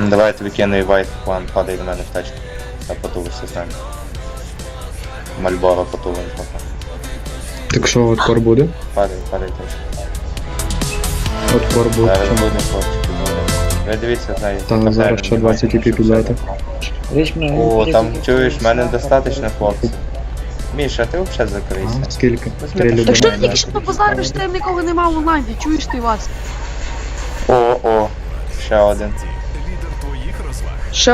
Ну, Давай я тобі кину і вайт план, падай до мене в тачку. Я потулися з нами. Мальборо потулим пока. Так що, отпор буде? Падай, падай тачку. Отпор буде. Зараз Чому? буде хлопчики, буде. Ви дивіться, знаю. Та зараз ще 20 і підляти. О, там чуєш, в мене достатньо хлопців. Міша, ти взагалі закрийся. А, скільки? Три так, людини. Так що ти тільки що позариш, там нікого нема в онлайні, чуєш ти вас? О, о, ще один.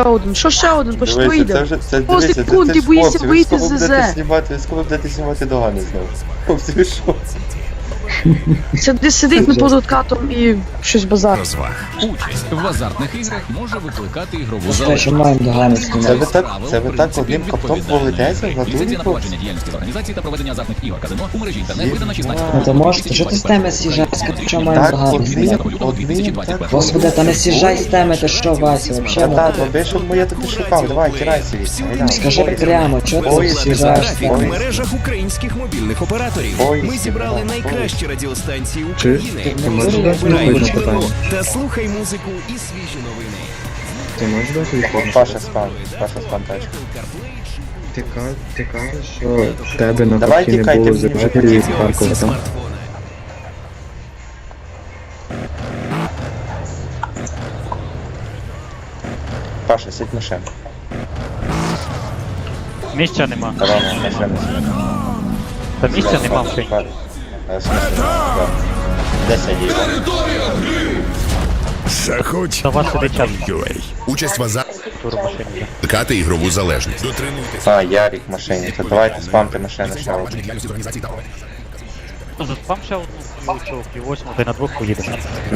Один, що один, по що Дивися, це йде? вже це По дивися, це, секунді це ж хлопці, ви вийти скоро з будете ЗЗ. знімати, ви скоро будете знімати догани знову. Хлопці, ви що? Це десь сидить не позад катом і щось базар. розваг. Участь в азартних іграх може викликати ігрову залежність. Це ви так, це ви так одним каптом поведеться, Ліцензія готові на провадження діяльності з організації та проведення азартних ігор казино у мережі інтернет видана 16 Ну то може, що ти з теми з'їжджаєш, що маємо Так, одним, одним, так. Господи, та не з'їжджай з теми, ти що, Вася, вообще Та ну, так, щоб я тобі шукав, давай, кирайся від. Скажи прямо, чого ти Ой, з'їжджаєш графік в мережах українських мобільних операторів. Ой, Ми зібрали ой. Найкращі радіостанції? України. Ти можеш дати відповідь на питання? та слухай музику і свіжі новини. Ти можеш дати відповідь? Паша спам, Паша спам. Ти, ка- ти кажеш, що в тебе на Давай тікайте було мені, від Харкова, так? смартфона. Паша, сидь машин. Місця нема. Та місця нема в шині. Е, в. Де сидіть? Заходь UA. Участь в азарт. турбошині. ігрову залежність. Дотримуйтесь А, Ярик в машині. Це давайте спамте машину ще одну. Ну, заспам ще одну і восьму, ти на двох поїдеш.